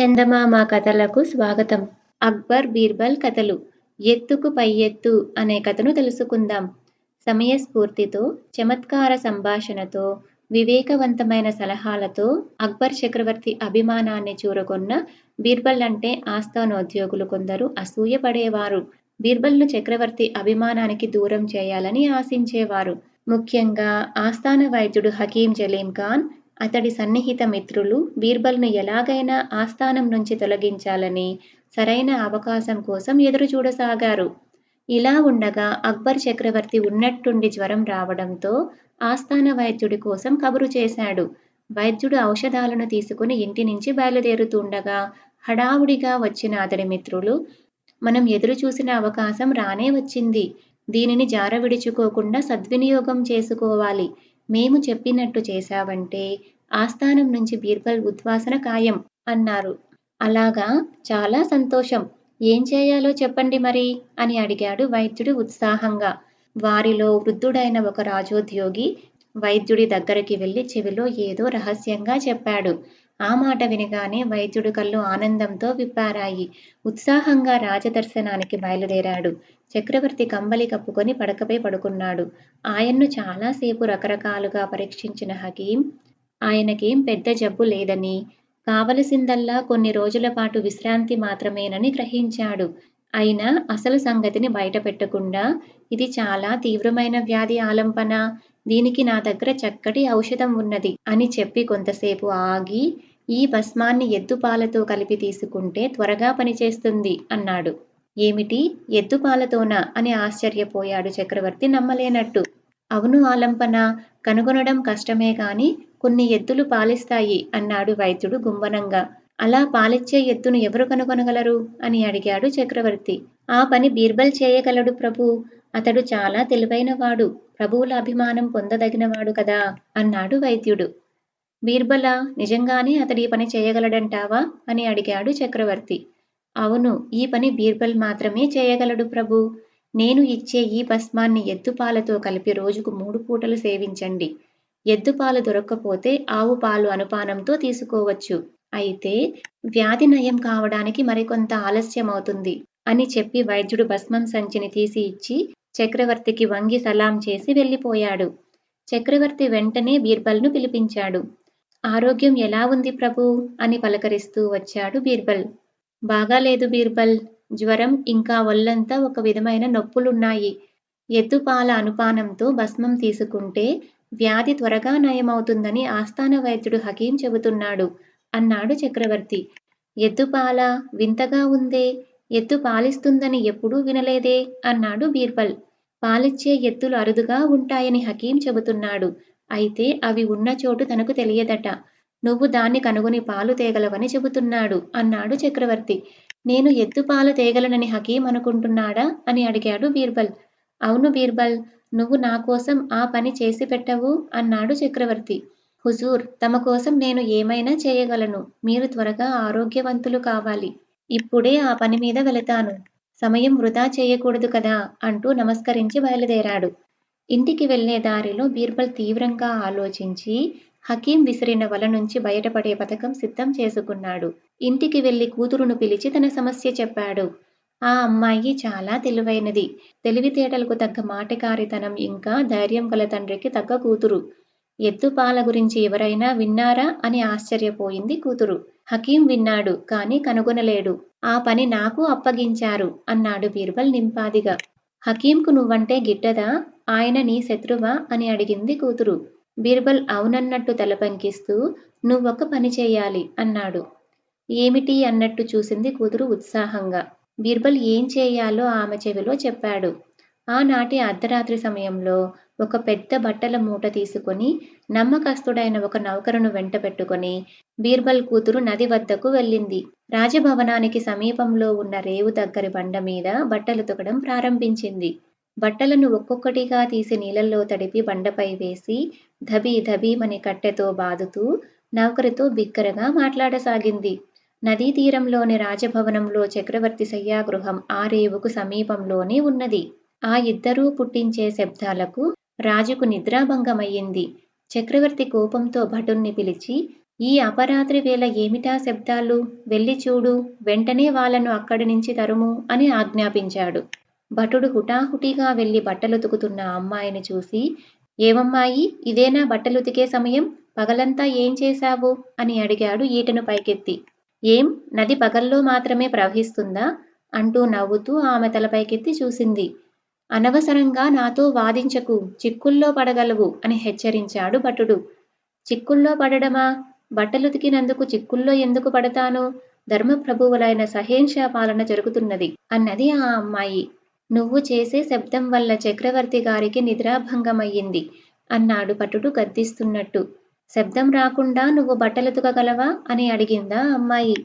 చందమామ కథలకు స్వాగతం. అక్బర్ బీర్బల్ కథలు. ఎత్తుకు పై ఎత్తు అనే కథను తెలుసుకుందాం. సమయస్ఫూర్తితో చమత్కార సంభాషణతో వివేకవంతమైన సలహాలతో అక్బర్ చక్రవర్తి అభిమానాన్ని చూరగొన్న బీర్బల్ అంటే ఆస్థానోద్యోగులు కొందరు అసూయపడేవారు బీర్బల్ను చక్రవర్తి అభిమానానికి దూరం చేయాలని ఆశించేవారు. ముఖ్యంగా ఆస్థాన వైద్యుడు హకీం జలీం ఖాన్ అతడి సన్నిహిత మిత్రులు బీర్బల్ను ఎలాగైనా ఆస్థానం నుంచి తొలగించాలని సరైన అవకాశం కోసం ఎదురుచూడసాగారు ఇలా ఉండగా అక్బర్ చక్రవర్తి ఉన్నట్టుండి జ్వరం రావడంతో ఆస్థాన వైద్యుడి కోసం కబురు చేశాడు. వైద్యుడు ఔషధాలను తీసుకుని ఇంటి నుంచి బయలుదేరుతుండగా హడావుడిగా వచ్చిన అతడి మిత్రులు మనం ఎదురు చూసిన అవకాశం రానే వచ్చింది. దీనిని జార విడుచుకోకుండా సద్వినియోగం చేసుకోవాలి. మేము చెప్పినట్టు చేశావంటే ఆస్థానం నుంచి బీర్బల్ ఉద్వాసన ఖాయం అన్నారు. అలాగా? చాలా సంతోషం. ఏం చేయాలో చెప్పండి మరి? అని అడిగాడు వైద్యుడు ఉత్సాహంగా. వారిలో వృద్ధుడైన ఒక రాజోద్యోగి వైద్యుడి దగ్గరికి వెళ్ళి చెవిలో ఏదో రహస్యంగా చెప్పాడు. ఆ మాట వినగానే వైద్యుడు కళ్ళు ఆనందంతో విప్పారాయి. ఉత్సాహంగా రాజదర్శనానికి బయలుదేరాడు. చక్రవర్తి కంబలి కప్పుకొని పడకపై పడుకున్నాడు. ఆయన్ను చాలాసేపు రకరకాలుగా పరీక్షించిన హకీం ఆయనకేం పెద్ద జబ్బు లేదని కావలసిందల్లా కొన్ని రోజుల పాటు విశ్రాంతి మాత్రమేనని గ్రహించాడు. అయినా అసలు సంగతిని బయట పెట్టకుండా ఇది చాలా తీవ్రమైన వ్యాధి ఆలంపన దీనికి నా దగ్గర చక్కటి ఔషధం ఉన్నది అని చెప్పి కొంతసేపు ఆగి ఈ భస్మాన్ని ఎద్దుపాలతో కలిపి తీసుకుంటే త్వరగా పనిచేస్తుంది అన్నాడు. ఏమిటి? ఎద్దుపాలతోనా? అని ఆశ్చర్యపోయాడు చక్రవర్తి నమ్మలేనట్టు. అవును ఆలంపన కనుగొనడం కష్టమే కాని కొన్ని ఎద్దులు పాలిస్తాయి అన్నాడు వైద్యుడు గుంబనంగా అలా పాలిచ్చే ఎద్దును ఎవరు కనుగొనగలరు? అని అడిగాడు చక్రవర్తి. ఆ పని బీర్బల్ చేయగలడు ప్రభు. అతడు చాలా తెలివైనవాడు ప్రభువుల అభిమానం పొందదగినవాడు కదా అన్నాడు వైద్యుడు. బీర్బల నిజంగానే అతడి పని చేయగలడంటావా? అని అడిగాడు చక్రవర్తి. అవును ఈ పని బీర్బల్ మాత్రమే చేయగలడు ప్రభు. నేను ఇచ్చే ఈ భస్మాన్ని ఎద్దుపాలతో కలిపి రోజుకు మూడు పూటలు సేవించండి. ఎద్దుపాలు దొరక్కపోతే ఆవు పాలు అనుపానంతో తీసుకోవచ్చు. అయితే వ్యాధి నయం కావడానికి మరికొంత ఆలస్యం అవుతుంది అని చెప్పి వైద్యుడు భస్మం సంచిని తీసి ఇచ్చి చక్రవర్తికి వంగి సలాం చేసి వెళ్ళిపోయాడు. చక్రవర్తి వెంటనే బీర్బల్ను పిలిపించాడు. ఆరోగ్యం ఎలా ఉంది ప్రభు? అని పలకరిస్తూ వచ్చాడు బీర్బల్. బాగాలేదు బీర్బల్. జ్వరం ఇంకా ఒళ్ళంతా ఒక విధమైన నొప్పులున్నాయి. ఎద్దుపాల అనుపానంతో భస్మం తీసుకుంటే వ్యాధి త్వరగా నయమవుతుందని ఆస్థాన వైద్యుడు హకీం చెబుతున్నాడు అన్నాడు చక్రవర్తి. ఎద్దుపాల వింతగా ఉందే? ఎద్దు పాలిస్తుందని ఎప్పుడూ వినలేదే అన్నాడు బీర్బల్. పాలిచ్చే ఎత్తులు అరుదుగా ఉంటాయని హకీం చెబుతున్నాడు. అయితే అవి ఉన్న చోటు తనకు తెలియదట. నువ్వు దాన్ని కనుగొని పాలు తేగలవని చెబుతున్నాడు అన్నాడు చక్రవర్తి. నేను ఎద్దు పాలు తేగలనని హకీం అనుకుంటున్నాడా అని అడిగాడు బీర్బల్. అవును బీర్బల్ నువ్వు నా కోసం ఆ పని చేసి పెట్టవు అన్నాడు చక్రవర్తి. హుజూర్ తమ కోసం నేను ఏమైనా చేయగలను. మీరు త్వరగా ఆరోగ్యవంతులు కావాలి. ఇప్పుడే ఆ పని మీద వెళతాను. సమయం వృధా చేయకూడదు కదా? అంటూ నమస్కరించి బయలుదేరాడు. ఇంటికి వెళ్ళే దారిలో బీర్బల్ తీవ్రంగా ఆలోచించి హకీం విసిరిన వల నుంచి బయటపడే పథకం సిద్ధం చేసుకున్నాడు. ఇంటికి వెళ్ళి కూతురును పిలిచి తన సమస్య చెప్పాడు. ఆ అమ్మాయి చాలా తెలివైనది. తెలివితేటలకు తగ్గ మాటకారితనం ఇంకా ధైర్యం గల తండ్రికి తగ్గ కూతురు. ఎద్దుపాల గురించి ఎవరైనా విన్నారా అని ఆశ్చర్యపోయింది కూతురు. హకీం విన్నాడు కాని కనుగొనలేడు. ఆ పని నాకు అప్పగించారు అన్నాడు బీర్బల్ నింపాదిగా. హకీంకు నువ్వంటే గిట్టదా? ఆయన నీ శత్రువా? అని అడిగింది కూతురు. బీర్బల్ అవునన్నట్టు తలపంకిస్తూ నువ్వొక పని చేయాలి అన్నాడు. ఏమిటి అన్నట్టు? చూసింది కూతురు ఉత్సాహంగా. బీర్బల్ ఏం చేయాలో ఆమె చెవిలో చెప్పాడు. ఆనాటి అర్ధరాత్రి సమయంలో ఒక పెద్ద బట్టల మూట తీసుకొని నమ్మకస్తుడైన ఒక నౌకరును వెంట పెట్టుకొని బీర్బల్ కూతురు నది వద్దకు వెళ్ళింది. రాజభవనానికి సమీపంలో ఉన్న రేవు దగ్గరి బండ మీద బట్టలు తుకడం ప్రారంభించింది. బట్టలను ఒక్కొక్కటిగా తీసి నీళ్ళల్లో తడిపి బండపై వేసి ధబీ ధబీమని కట్టెతో బాదుతూ నౌకరితో బిగ్గరగా మాట్లాడసాగింది. నదీ తీరంలోని రాజభవనంలో చక్రవర్తి శయ్యాగృహం ఆ రేవుకు సమీపంలోనే ఉన్నది. ఆ ఇద్దరూ పుట్టించే శబ్దాలకు రాజుకు నిద్రాభంగమయ్యింది. చక్రవర్తి కోపంతో భటుణ్ణి పిలిచి ఈ అపరాత్రి వేళ ఏమిటా శబ్దాలు? వెళ్ళి చూడు వెంటనే వాళ్ళను అక్కడి నుంచి తరుము అని ఆజ్ఞాపించాడు. భటుడు హుటాహుటిగా వెళ్ళి బట్టలుతుకుతున్న అమ్మాయిని చూసి ఏమమ్మాయి ఇదేనా బట్టలుతికే సమయం? పగలంతా ఏం చేశావు? అని అడిగాడు ఈటను పైకెత్తి. ఏం నది పగల్లో మాత్రమే ప్రవహిస్తుందా? అంటూ నవ్వుతూ ఆమె తలపైకెత్తి చూసింది. అనవసరంగా నాతో వాదించకు చిక్కుల్లో పడగలవు అని హెచ్చరించాడు భటుడు. చిక్కుల్లో పడడమా? బట్టలుతికినందుకు చిక్కుల్లో ఎందుకు పడతాను? ధర్మప్రభువులైన సహేంషా పాలన జరుగుతున్నది అన్నది ఆ అమ్మాయి. నువ్వు చేసే శబ్దం వల్ల చక్రవర్తి గారికి నిద్రాభంగమయ్యింది అన్నాడు భటుడు గద్దిస్తున్నట్టు. శబ్దం రాకుండా నువ్వు బట్టలుతుకగలవా? అని అడిగిందా అమ్మాయి.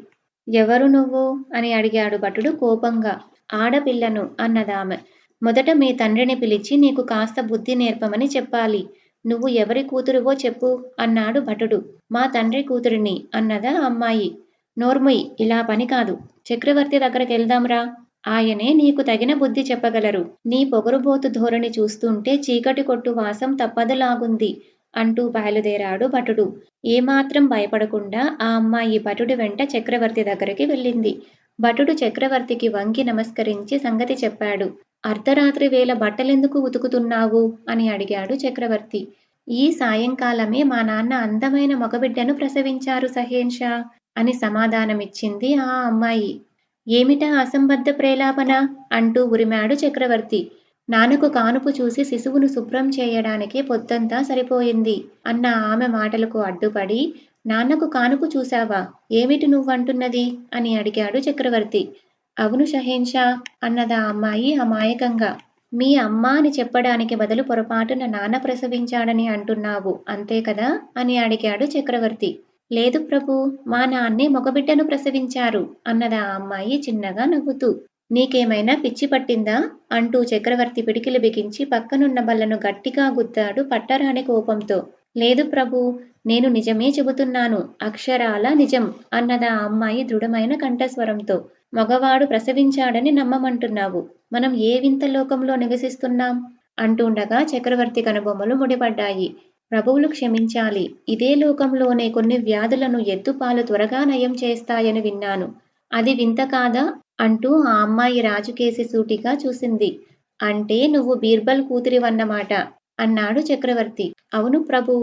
ఎవరు నువ్వు? అని అడిగాడు భటుడు కోపంగా. ఆడపిల్లను అన్నదామె. మొదట మీ తండ్రిని పిలిచి నీకు కాస్త బుద్ధి నేర్పమని చెప్పాలి. నువ్వు ఎవరి కూతురువో చెప్పు అన్నాడు భటుడు. మా తండ్రి కూతురిని అన్నదా అమ్మాయి. నోర్ముయ్ ఇలా పని కాదు. చక్రవర్తి దగ్గరికి వెళ్దాంరా ఆయనే నీకు తగిన బుద్ధి చెప్పగలరు. నీ పొగరుబోతు ధోరణి చూస్తుంటే చీకటి కొట్టు వాసం తప్పదులాగుంది అంటూ బయలుదేరాడు భటుడు. ఏమాత్రం భయపడకుండా ఆ అమ్మాయి భటుడి వెంట చక్రవర్తి దగ్గరికి వెళ్ళింది. భటుడు చక్రవర్తికి వంగి నమస్కరించి సంగతి చెప్పాడు. అర్ధరాత్రి వేళ బట్టలెందుకు ఉతుకుతున్నావు? అని అడిగాడు చక్రవర్తి. ఈ సాయంకాలమే మా నాన్న అందమైన మగబిడ్డను ప్రసవించారు సహేన్షా అని సమాధానమిచ్చింది ఆ అమ్మాయి. ఏమిటా అసంబద్ధ ప్రేలాపన? అంటూ ఉరిమాడు చక్రవర్తి. నాన్నకు కానుపు చూసి శిశువును శుభ్రం చేయడానికి పొద్దంతా సరిపోయింది అన్న ఆమె మాటలకు అడ్డుపడి నాన్నకు కానుపు చూశావా? ఏమిటి నువ్వంటున్నది? అని అడిగాడు చక్రవర్తి. అవును షహేన్షా అన్నదా అమ్మాయి అమాయకంగా. మీ అమ్మ అని చెప్పడానికి బదులు పొరపాటున నాన్న ప్రసవించాడని అంటున్నావు అంతే కదా? అని అడిగాడు చక్రవర్తి. లేదు ప్రభు మా నాన్నే మగబిడ్డను ప్రసవించారు అన్నదా అమ్మాయి చిన్నగా నవ్వుతూ. నీకేమైనా పిచ్చి పట్టిందా? అంటూ చక్రవర్తి పిడికిలు బిగించి పక్కనున్న బల్లను గట్టిగా గుద్దాడు పట్టరాని కోపంతో. లేదు ప్రభు నేను నిజమే చెబుతున్నాను అక్షరాల నిజం అన్నదా అమ్మాయి దృఢమైన కంఠస్వరంతో. మగవాడు ప్రసవించాడని నమ్మమంటున్నావు. మనం ఏ వింత లోకంలో నివసిస్తున్నాం? అంటుండగా చక్రవర్తి కనుబొమ్మలు ముడిపడ్డాయి. ప్రభువులు క్షమించాలి. ఇదే లోకంలోనే కొన్ని వ్యాధులను ఎద్దుపాలు త్వరగా నయం చేస్తాయని విన్నాను. అది వింత కాదా? అంటూ ఆ అమ్మాయి రాజుకేసి సూటిగా చూసింది. అంటే నువ్వు బీర్బల్ కూతురివన్నమాట అన్నాడు చక్రవర్తి. అవును ప్రభు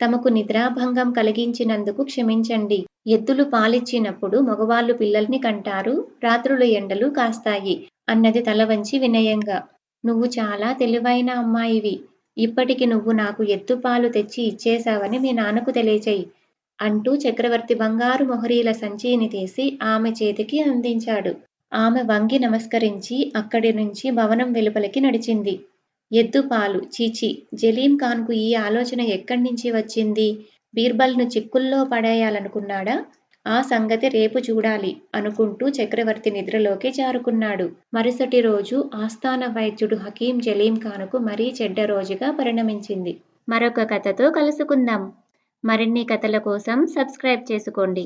తమకు నిద్రాభంగం కలిగించినందుకు క్షమించండి. ఎద్దులు పాలిచ్చినప్పుడు మగవాళ్ళు పిల్లల్ని కంటారు రాత్రులు ఎండలు కాస్తాయి అన్నది తల వంచి వినయంగా. నువ్వు చాలా తెలివైన అమ్మాయివి. ఇప్పటికి నువ్వు నాకు ఎత్తుపాలు తెచ్చి ఇచ్చేశావని మీ నాన్నకు తెలియచేయి అంటూ చక్రవర్తి బంగారు మొహరీల సంచిని తీసి ఆమె చేతికి అందించాడు. ఆమె వంగి నమస్కరించి అక్కడి నుంచి భవనం వెలుపలికి నడిచింది. ఎద్దుపాలు. చీచి. జలీం ఖాన్కు ఈ ఆలోచన ఎక్కడి నుంచి వచ్చింది? బీర్బల్ను చిక్కుల్లో పడేయాలనుకున్నాడా? ఆ సంగతి రేపు చూడాలి అనుకుంటూ చక్రవర్తి నిద్రలోకి జారుకున్నాడు. మరుసటి రోజు ఆస్థాన వైద్యుడు హకీం జలీం ఖాన్కు మరీ చెడ్డ రోజుగా పరిణమించింది. మరొక కథతో కలుసుకుందాం. మరిన్ని కథల కోసం సబ్స్క్రైబ్ చేసుకోండి.